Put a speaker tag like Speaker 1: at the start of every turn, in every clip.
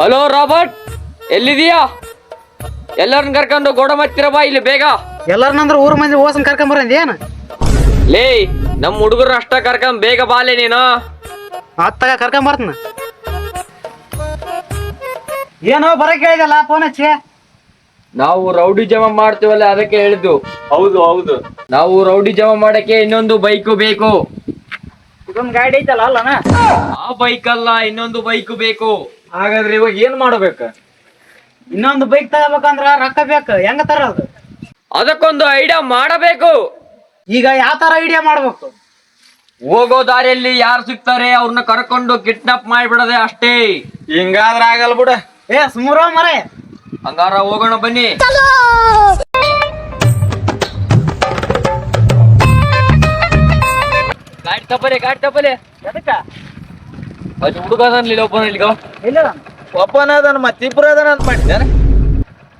Speaker 1: Hello Robert ಎಲ್ಲಿದೀಯಾ ಎಲ್ಲರನ್ನ ಕರ್ಕೊಂಡು ಗೋಡ ಮಾಡ್ತೀರ ಬಾ ಇಲ್ಲಿ ಬೇಗ.
Speaker 2: ಎಲ್ಲರನ್ನಂದ್ರೆ ಊರ ಮಂದಿ ಓಸನ್ ಕರ್ಕೊಂಬರಂದಿ ಏನ್?
Speaker 1: ಲೇ ನಮ್ಮ ಹುಡುಗರು ಅಷ್ಟ ಕರ್ಕೊಂಡ್ ಬೇಗ ಬಾಲೆ ನೀನು.
Speaker 2: ಅತ್ತಾಗ ಕರ್ಕೊಂಬರ್ತನ ಏನೋ ಬರ ಕೇಳಿದಲ್ಲ ಫೋನ್ ಹಚ್ಚಿ.
Speaker 1: ನಾವು ರೌಡಿ ಜಮಾ ಮಾಡ್ತೀವಲ್ಲ ಅದಕ್ಕೆ ಹೇಳಿದ್ದು.
Speaker 3: ಹೌದು ಹೌದು.
Speaker 1: ನಾವು ರೌಡಿ ಜಮಾ ಮಾಡಕ್ಕೆ ಇನ್ನೊಂದು ಬೈಕು ಬೇಕು.
Speaker 2: ಇದೊಂದ್ ಗಾಡಿ ಐತಲ್ಲ ಅಲ್ಲನ
Speaker 1: ಆ ಬೈಕ್ ಅಲ್ಲ ಇನ್ನೊಂದು ಬೈಕ್ ಬೇಕು.
Speaker 3: ಹಾಗಾದ್ರೆ ಇವಾಗ ಏನ್ ಮಾಡ್ಬೇಕ?
Speaker 2: ಇನ್ನೊಂದು ಬೈಕ್ ತಗೋಬೇಕಂದ್ರ ರೊಕ್ಕ ಬೇಕು? ಹೆಂಗ ತರೋದು
Speaker 1: ಅದಕ್ಕೊಂದು ಐಡಿಯಾ ಮಾಡಬೇಕು.
Speaker 2: ಈಗ ಯಾವ ತರ ಐಡಿಯಾ ಮಾಡ್ಬೇಕು?
Speaker 1: ಹೋಗೋ ದಾರಿಯಲ್ಲಿ ಯಾರು ಸಿಗ್ತಾರೆ ಅವ್ರನ್ನ ಕರ್ಕೊಂಡು ಕಿಡ್ನಾಪ್ ಮಾಡಿಬಿಡದೆ ಅಷ್ಟೇ.
Speaker 3: ಹಿಂಗಾದ್ರೆ ಆಗಲ್ಲ ಬಿಡ.
Speaker 2: ಏ ಸುಮ್ರ ಮರೆ.
Speaker 1: ಹಂಗಾರ ಹೋಗೋಣ ಬನ್ನಿ. ತಪ್ಪಲೆ ಗಾಡಿ ತಪ್ಪಲೆ
Speaker 2: ಎದಕ್ಕ
Speaker 1: ಅದು ಹುಡುಗ ಅದಾನ್ಲಿ ಒಬ್ಬನ ಇಲ್ಲಿಗ
Speaker 2: ಇಲ್ಲ
Speaker 3: ಒಬ್ಬನ ಅದನ್ ಮತ್ತೆ ಇಬ್ರು ಅದನ್ನ ಅಂತ ಮಾಡಿದ್ದಾನೆ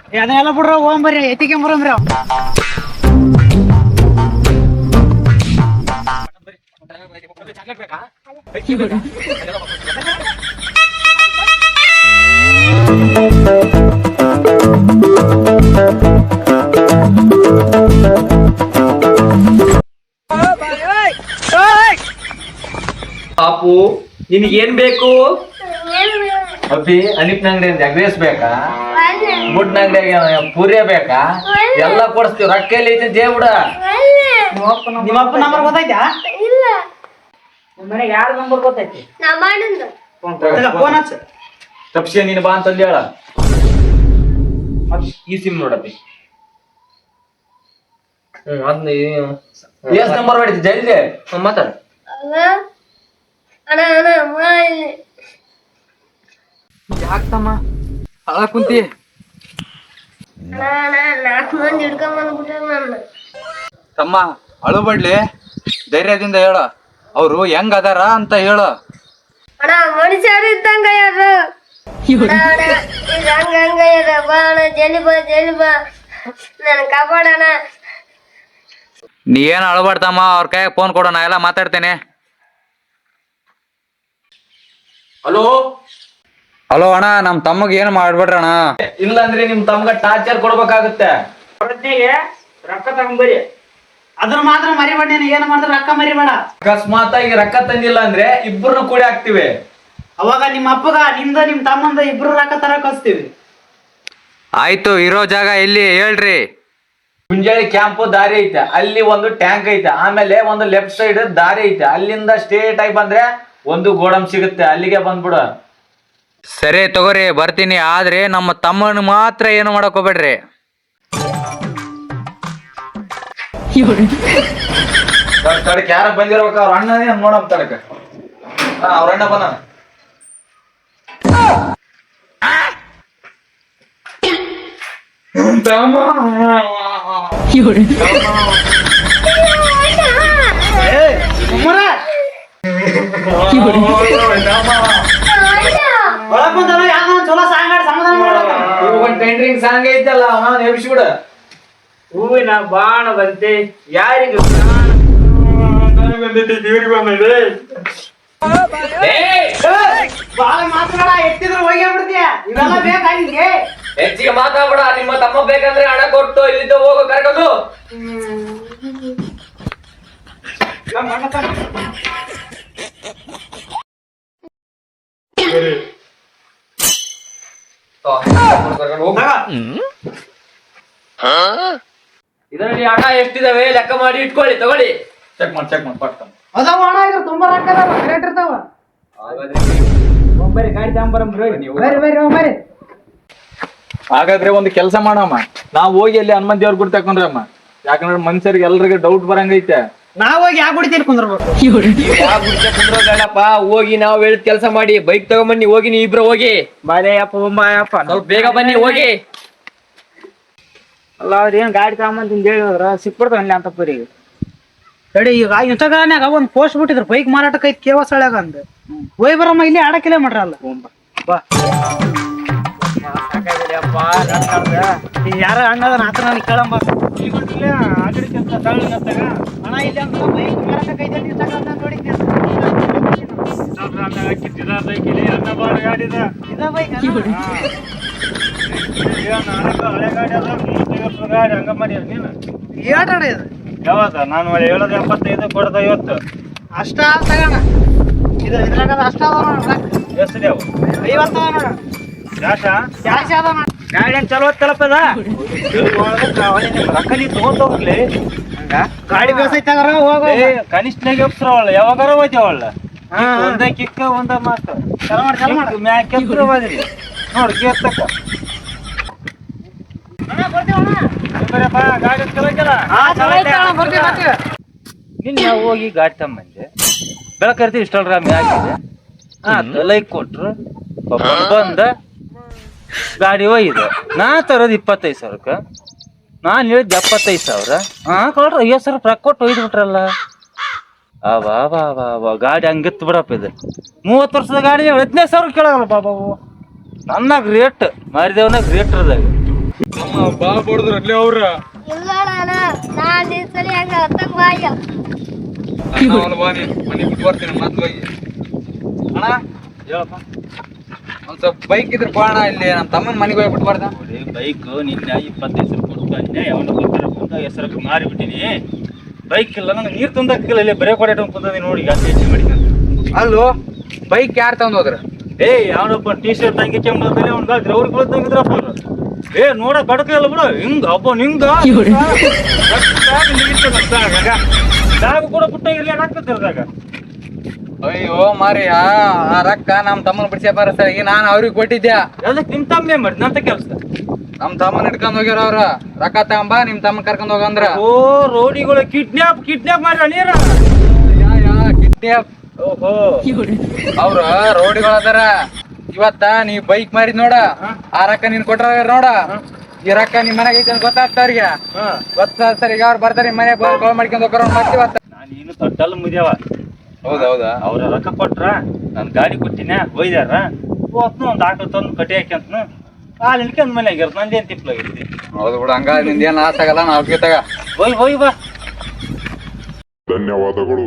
Speaker 2: ಏ, ಅದನ್ನೆಲ್ಲ ಬಿಡ್ರ ಹೋಗ್ಬರ್ರಿ ಎತ್ತಿಗೆ ಬರೋಮ್ರಿ ಚಾಕ್ಲೇಟ್
Speaker 1: ಪಾಪು ನಿನಗೇನ್ ಬೇಕು?
Speaker 3: ಅಬ್ಬಿ ಅನಿಪ್ನ ಅಂಗಡಿ ಎಗ್ರೇಸ್ ಬೇಕಾ? ಬುಡ್ನ ಅಂಗಡಿಯಾಗ ಪೂರಿ ಬೇಕಾ? ಎಲ್ಲ ಕೊಡಿಸ್ತೀವಿ ರೊಕ್ಕ ಎಲ್ಲಿ ಐತಿ ಜೇಬುಡ
Speaker 2: ನಿಮ್ಮ ಅಪ್ಪ ನಂಬರ್ ಗೊತ್ತೈತಾ
Speaker 4: ಇಲ್ಲ.
Speaker 2: ನಿಮ್ಮ ಮನೆಗೆ ಯಾರ ನಂಬರ್ ಗೊತ್ತೈತಿ ಫೋನ್ ಹಚ್ಚ.
Speaker 3: ತಪ್ಸಿ ನೀನ್ ಬಾ ಅಂತ ಹೇಳ. ಈ ಸಿಮ್ ನೋಡಪ್ಪಿ.
Speaker 1: ಹ್ಮ್ ಅದ್
Speaker 3: ಎಸ್ ನಂಬರ್ ಮಾಡಿದ್ದೆ ಜಲ್ದಿ.
Speaker 1: ಮಾತಾಡ. ಯಾಕಮ್ಮ ಅಳ ಕುಂತಿ.
Speaker 5: ತಮ್ಮ ಅಳಬಡ್ಲಿ ಧೈರ್ಯದಿಂದ ಹೇಳ. ಅವ್ರು ಹೆಂಗ ಅದಾರ ಅಂತ ಹೇಳ.
Speaker 4: ಮನುಷ್ಯರು ಇದ್ದಂಗ
Speaker 5: ನೀ ಏನ್ ಅಳಬಾರ್ದಮ್ಮ? ಅವ್ರ ಕೈ ಫೋನ್ ಕೊಡೋಣ ಎಲ್ಲ ಮಾತಾಡ್ತೇನೆ.
Speaker 3: ಹಲೋ
Speaker 5: ಹಲೋ ಅಣ್ಣ ನಮ್ ತಮ್ಮಗ್ ಏನ್ ಮಾಡ್ಬೇಡ್ರಿ ಅಣ್ಣ?
Speaker 3: ಇಲ್ಲ ಅಂದ್ರೆ ನಿಮ್ ತಮ್ಗ ಟಾರ್ಚರ್ ಕೊಡ್ಬೇಕಾಗುತ್ತೆ.
Speaker 2: ಪ್ರಜ್ಞೆಗೆ ರೊಕ್ಕ ತಗೊಂಬರಿ. ಅದ್ರ ಮಾತ್ರ ಮರಿಬೇಡ ನೀನು ಏನ್ ಮಾಡಿದ್ರೆ ರೊಕ್ಕ ಮರಿಬೇಡ.
Speaker 3: ಅಕಸ್ಮಾತ್ ಆಗಿ ರೊಕ್ಕ ತಂದಿಲ್ಲ ಅಂದ್ರೆ ಇಬ್ಬರನ್ನ ಕೂಡಿ ಹಾಕ್ತಿವಿ.
Speaker 2: ಅವಾಗ ನಿಮ್ಮ ಅಪ್ಪಗ ನಿಂದ ನಿಮ್ ತಮ್ಮಂದ ಇಬ್ರು ರೊಕ್ಕ ತರ ಕಳಿಸ್ತೀವಿ
Speaker 5: ಆಯ್ತು ಇರೋ ಜಾಗ ಎಲ್ಲಿ ಹೇಳ್ರಿ.
Speaker 3: ಮುಂಜಾನೆ ಕ್ಯಾಂಪ್ ದಾರಿ ಐತೆ. ಅಲ್ಲಿ ಒಂದು ಟ್ಯಾಂಕ್ ಐತೆ. ಆಮೇಲೆ ಒಂದು ಲೆಫ್ಟ್ ಸೈಡ್ ದಾರಿ ಐತೆ. ಅಲ್ಲಿಂದ ಸ್ಟೇಟ್ ಆಗಿ ಬಂದ್ರೆ ಒಂದು ಗೋಡಂಬಿ ಸಿಗುತ್ತೆ ಅಲ್ಲಿಗೆ ಬಂದ್ಬಿಡ.
Speaker 5: ಸರಿ ತಗೋರಿ ಬರ್ತೀನಿ. ಆದ್ರೆ ನಮ್ಮ ತಮ್ಮನ ಮಾತ್ರ ಏನು ಮಾಡಕ್ ಹೋಗ್ಬೇಡ್ರಿ.
Speaker 3: ತಡ್- ತಡಕ್. ಯಾರ ಬಂದಿರ್ಬೇಕು ಅವ್ರ ಅಣ್ಣನೇ ನೋಡಮ್ ತಡಕ. ಅವ್ರ ಅಣ್ಣ ಬಂದ
Speaker 2: ಒಳಗ್ ಬಂದವ ಸಾಂಗ್ ಸಮಾಧಾನ ಮಾಡ್ಬೇಕು
Speaker 3: ಒಂದು ಟೆಂಡ್ರಿಂಗ್ ಸಾಂಗ್ ಐತಲ್ಲ ಅವನ ಎಬ್ಸಿಬಿಡ
Speaker 2: ಹೂವಿನ ಬಾಣದಂತೆ ಯಾರಿಗೂ ಬಾಳ ಮಾತನಾಡ ಎತ್ತಿದ್ರು ಹೋಗೇ ಬಿಡ್ತೀಯ ಬೇಕಾ ನಿಂಗೆ
Speaker 1: ಹೆಚ್ಚಿಗೆ ಮಾತಾಡ್ಬೇಡ ನಿಮ್ಮ ತಮ್ಮ ಬೇಕಂದ್ರೆ ಹಣ ಕೊಟ್ಟು ಇಲ್ಲಿದ್ದ ಹೋಗೋ ಕರ್ಕೊಂಡು ಕರ್ಕೊಂಡು ಹೋಗು. ಇದರಲ್ಲಿ ಹಣ ಎಷ್ಟಿದಾವೆ ಲೆಕ್ಕ ಮಾಡಿ ಇಟ್ಕೊಳ್ಳಿ ತಗೊಳ್ಳಿ.
Speaker 3: ಚೆಕ್ ಮಾಡಿ ಚೆಕ್ ಮಾಡಿ ಪಟ್ಟ
Speaker 2: ಅದಾವ ಹಣ ಇದ್ರ ತುಂಬಾ ರೊಕ್ಕ ಅದಾವ ರೇಟ್ ಇರ್ತಾವ. ಒಬ್ಬರಿ ಗಾಡಿ ತಗೊಂಬರಮ್ರಿ ಬರ್ರಿ ಬರ್ರಿ ಒಬ್ಬರಿ
Speaker 3: ಹಾಗಾದ್ರೆ ಒಂದು ಕೆಲಸ ಮಾಡಮ್ಮ. ನಾವು ಹೋಗಿ ಅಲ್ಲಿ ಹನುಮಂತ ದೇವ್ರ ಗುಡಿ ತಕೊಂಡ್ರಮ್ಮ. ಯಾಕಂದ್ರೆ ಮನುಷ್ಯರಿಗೆ ಎಲ್ರಿಗೆ ಡೌಟ್ ಬರಂಗೈತೆ.
Speaker 2: ನಾವ್ ಹೋಗಿ ಯಾವ ಗುಡಿತೀರಿ ಕುಂದ್ರಬೇಕು?
Speaker 1: ಕುಂದ್ರೋದಲ್ಲಪ್ಪ? ಹೋಗಿ ನಾವ್ ಹೇಳಿದ ಕೆಲಸ ಮಾಡಿ ಬೈಕ್ ತಗೊಂಬನ್ನಿ ಹೋಗಿ ನೀವು ಇಬ್ರು ಹೋಗಿ.
Speaker 2: ಬಾಯಪ್ಪ ಬೊಂಬಾಯಪ್ಪ
Speaker 1: ಸ್ವಲ್ಪ ಬೇಗ ಬನ್ನಿ ಹೋಗಿ.
Speaker 2: ಅಲ್ಲ ಅವ್ರ ಏನ್ ಗಾಡಿ ತಗೊಂಬಂತ ಹೇಳಿದ್ರ ಸಿಕ್ಬಿಡ್ತಾವಲ್ಲ ಅಂತ ಪರಿ. ತಡಿ ಈಗ ಇನ್ಸ್ಟಾಗ್ರಾಮ್ನಾಗ ಒಂದ್ ಪೋಸ್ಟ್ ಬಿಟ್ಟಿದ್ರು ಬೈಕ್ ಮಾರಾಟಕ್ಕೆ ಐತಿ ಕೇವ ಸಳ್ಯಾಗ ಅಂದ. ಹೋಯ್ ಬರಮ್ಮ ಇಲ್ಲಿ ಆಡಕ್ಕಿಲ್ಲ ಮಾಡ್ರಲ್ಲ. ಬಾ. ಯಾರ ಅಣ್ಣದ ಆತ ನನಗೆ ಕೇಳಂಬ. ಹಣ ಇಲ್ಲ ಇದ ಅಣ್ಣ
Speaker 6: ಯಾವಾಗ ನಾನು? ಹೇಳೋದು ಎಪ್ಪತ್ತೈದು ಕೊಡದ ಇವತ್ತು.
Speaker 2: ಅಷ್ಟ ಆದ್ ತಗೋಣ. ಇದು ಇದ್ರಾಗ ಅಷ್ಟ
Speaker 6: ಎಷ್ಟು
Speaker 2: ಐವತ್ತು ನೋಡ. ಕ್ಯಾಶ್
Speaker 6: ಗಾಡಿ ಏನ್ ಚಲೋ ರೊಕ್ಕ ನೀ ಹೋಗ್ಲಿ.
Speaker 2: ಗಾಡಿ ಬೇಸೈತೆ ಹೋಗ
Speaker 6: ಕನಿಷ್ಠನಾಗ ಒಪ್ಸ್ರವಲ್ಲ ಯಾವಾಗಾರ ಹೋಯ್ತೇವಲ್ಲ
Speaker 2: ಹಾ, ಹಾ.
Speaker 6: ಒಂದ ಕಿಕ್ಕ ಒಂದ ಮಾತು. ಮ್ಯಾಕ್ ಹೋದ್ರಿ. ನೋಡ್ ಕೇರ್ತಕ್ಕ ನಿನ್ನ ಹೋಗಿ ಗಾಡಿ ತಮ್ಮಂದೆ ಬೆಳಕರ್ತಿ ಇಷ್ಟಲ್ರ ಮ್ಯಾಗ ಹಾ ಲೈಕ್ ಕೊಟ್ರು. ಬಂದ. ಗಾಡಿ ಒಯ್ದು. ನಾ ತರೋದು ಇಪ್ಪತ್ತೈದು ಸಾವಿರಕ್ಕೆ. ನಾನು ಹೇಳಿದ್ದು ಎಪ್ಪತ್ತೈದು ಸಾವಿರ. ಹಾಂ ಕೊಡ್ರಿ ಐವತ್ತು ಸಾವಿರ ರೊಕ್ಕ ಕೊಟ್ಟು ಒಯ್ದು ಬಿಟ್ರಲ್ಲ. ಅವಾ ಬಾ ಬಾ ಬಾ ಗಾಡಿ ಹಂಗಿತ್ತು ಬಿಡಪ್ಪ ಇದು. ಮೂವತ್ತು ವರ್ಷದ ಗಾಡಿ ಹದಿನೈದು ಸಾವಿರ ಕೇಳಲ್ಲ ಬಾಬಾ ನನ್ನ ರೇಟ್ ಮಾರಿದೇವನಾಗ ರೇಟ್ ಇರದಾಗ.
Speaker 5: ಬಾ ಬಡದ್ರ ಅಲ್ಲಿ ಅವ್ರ. ಮನೆ ಬಿಟ್ಟು ಬರ್ತೀನಿ ಮತ್ತೆ ಹೋಗಿ. ಅಣ್ಣ
Speaker 6: ಹೇಳಪ್ಪ.
Speaker 5: ಸ್ವಲ್ಪ ಬೈಕ್ ಇದ್ರೆ ಬಾಣ ಇಲ್ಲಿ ನಮ್ಮ ತಮ್ಮನ ಮನೆಗೆ ಹೋಗ್ಬಿಟ್ಟು ಬರ್ದ?
Speaker 6: ಬೈಕ್ ನಿನ್ನೆ ಇಪ್ಪತ್ತೈದು ಸಾವಿರ ಕೊಟ್ಟು ಬಂದೆ ಅವನು ಗೊತ್ತಿರ ಬಂದ ಹೆಸರಕ್ಕೆ ಮಾರಿಬಿಟ್ಟಿನಿ. ಬೈಕ್ ಇಲ್ಲ ನನಗೆ ನೀರು ತಂದಾಕಿಲ್ಲ ಇಲ್ಲಿ ಬರೇ ಕೊಡೆ ಕುಂತದಿ ನೋಡಿ ಈಗ ಹೆಚ್ಚು ಮಾಡಿ
Speaker 5: ಅಲ್ಲೋ ಬೈಕ್ ಯಾರು ತಂದು ಹೋದ್ರ?
Speaker 6: ಏ ಯಾವನೊಬ್ಬ ಟೀ ಶರ್ಟ್ ತಂಗಿ ಕೆಮ್ಮದಲ್ಲಿ ಅವ್ನ ಅವ್ರಿಗೆ ಬೀಳ್ತಂಗಿದ್ರಪ್ಪ ತಂಗಿದ್ರ ಏ ನೋಡ ಕಡಕ ಇಲ್ಲ ಬಿಡು. ಹಿಂಗ ಅಪ್ಪ ನಿಂಗ ಕೂಡ ಏನಾಗ್ತದೆ ಏನಾಗ್ತದ್ರಾಗ
Speaker 5: ಅಯ್ಯೋ ಮಾರಿ ಆ ರೊಕ್ಕ ನಮ್ಮ ತಮ್ಮನ ಬಿಡಿಸ್ಯಾಪಾರ ಸರ್ ಈಗ ನಾನು ಅವ್ರಿಗೆ ಕೊಟ್ಟಿದ್ದೆ
Speaker 6: ಅದಕ್ಕೆ ನಿಮ್ಮ ತಮ್ಮೇ ಮಾಡಿದ್ ನಂತ ಕೆಲಸ
Speaker 5: ನಮ್ಮ ತಮ್ಮನ ಹಿಡ್ಕೊಂಡ್ ಹೋಗ್ಯಾರ ಅವ್ರ. ರೊಕ್ಕ ತಗೊಂಬ ನಿಮ್ ತಮ್ಮನ್ ಕರ್ಕೊಂಡ್ ಹೋಗಂದ್ರ
Speaker 6: ಓ ರೋಡಿಗಳು ಕಿಡ್ನಾಪ್ ಕಿಡ್ನಾಪ್ ಮಾಡ್ರ ನೀರ.
Speaker 5: ಕಿಡ್ನಾಪ್
Speaker 6: ಓಹೋ.
Speaker 5: ಅವ್ರ ರೋಡಿಗಳ ಅದಾರ. ಇವತ್ತ ನೀ ಬೈಕ್ ಮಾರಿದ್ ನೋಡ. ಆ ರೊಕ್ಕ ನೀನ್ ಕೊಟ್ರ ನೋಡ. ಈ ರೊಕ್ಕ ನಿಮ್ ಮನೆಗೆ ಐತೆ ಅಂತ ಗೊತ್ತಾಗ್ತ ಅವ್ರಿಗೆ ಗೊತ್ತಾಗ್ತಾರ ಈಗ ಅವ್ರು ಬರ್ತಾರೆ ನಿಮ್ ಮನೆ ಕಾಲ್ ಮಾಡ್ಕೊಂಡ್ ಹೋಗ್ತಾರ ಮತ್ತೆ ಇವತ್ತ.
Speaker 6: ನಾನು ಏನು ದೊಡ್ಡಲ್ಲ ಮುದ್ಯಾವ.
Speaker 5: ಹೌದೌದಾ?
Speaker 6: ಅವ್ರ ರೊಕ್ಕ ಕೊಟ್ರ ನಾನು ಗಾಡಿ ಕೊಟ್ಟಿನ ಒಯ್ದಾರ. ಹೋತ್ನು ಒಂದ್ ಆಕಳು ತಂದು ಕಟ್ಟಿ ಹಾಕ್ಯಂತನು ಹಾಲು ಇಳ್ಕೊಂಡ್ ಮನೆ ಆಗಿರ್ತ ನಂದೇನ್ ತಿಪ್ಲಾಗಿರ್ತಿ
Speaker 5: ಹೌದು ಬಿಡ ಹಂಗ ನಿಂದೇನ್ ಆಸಾಗಲ್ಲ ಕೇತಾಗ ತಗ
Speaker 6: ಹೋಯ್ ಹೋಯ್ ಬಾ.
Speaker 7: ಧನ್ಯವಾದಗಳು.